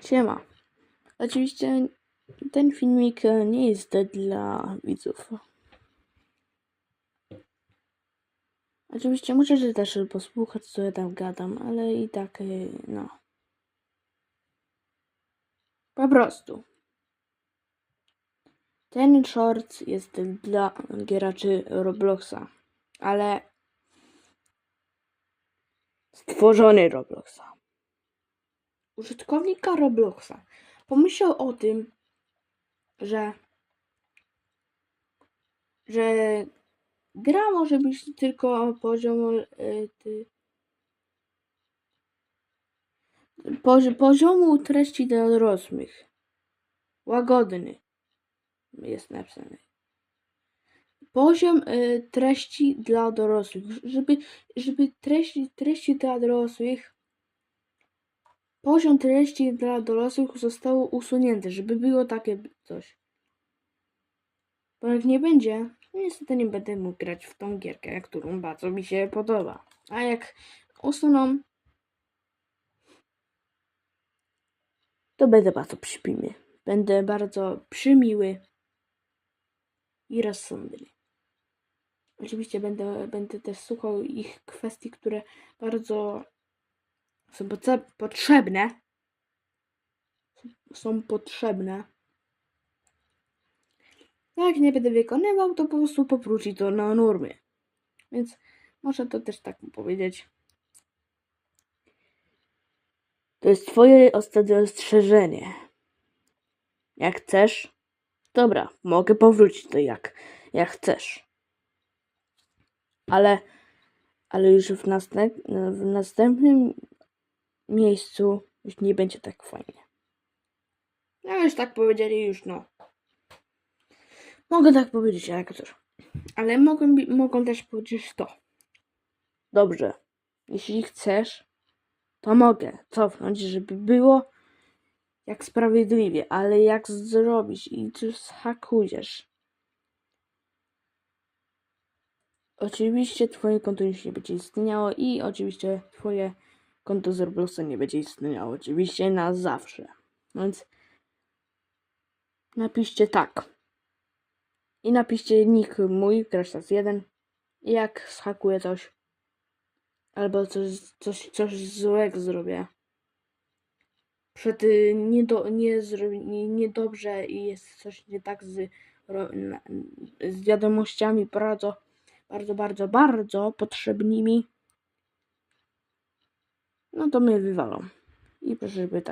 Siema. Oczywiście ten filmik e, nie jest dla widzów. Oczywiście możecie też posłuchać, co ja tam gadam, ale i tak, e, no. Po prostu. Ten short jest dla gieraczy Robloxa, ale stworzony Robloxa. Użytkownika Robloxa pomyślał o tym, że że gra może być tylko poziomu y, ty, pozi, poziomu treści dla dorosłych. Łagodny jest napisane. Poziom y, treści dla dorosłych. Żeby, żeby treści, treści dla dorosłych Poziom treści dla dorosłych zostało usunięte, żeby było takie coś. Bo jak nie będzie, no niestety nie będę mógł grać w tą gierkę, którą bardzo mi się podoba. A jak usuną, to będę bardzo przypimy. Będę bardzo przymiły i rozsądny. Oczywiście będę, będę też słuchał ich kwestii, które bardzo są potrzebne. Są potrzebne. Jak nie będę wykonywał, to po prostu powróci to na normy. Więc może to też tak powiedzieć. To jest twoje ostatnie ostrzeżenie. Jak chcesz, dobra, mogę powrócić to jak, jak chcesz. Ale, ale już w, następ, w następnym miejscu już nie będzie tak fajnie. No już tak powiedzieli już no. Mogę tak powiedzieć, jak też. Ale mogą, mogą też powiedzieć to. Dobrze. Jeśli chcesz, to mogę cofnąć, żeby było jak sprawiedliwie, ale jak zrobić i ty zhakujesz. Oczywiście twoje konto już nie będzie istniało i oczywiście twoje konto z Robloxa nie będzie istniało. Oczywiście na zawsze. Więc napiszcie tak. I napiszcie nick mój, Crashtas 1. I jak zhakuję coś, albo coś, coś, coś złego zrobię, przed y, niedo, nie zrobi, nie, niedobrze i jest coś nie tak z, z wiadomościami bardzo, bardzo, bardzo, bardzo potrzebnymi, no to mnie wywalą. I żeby tak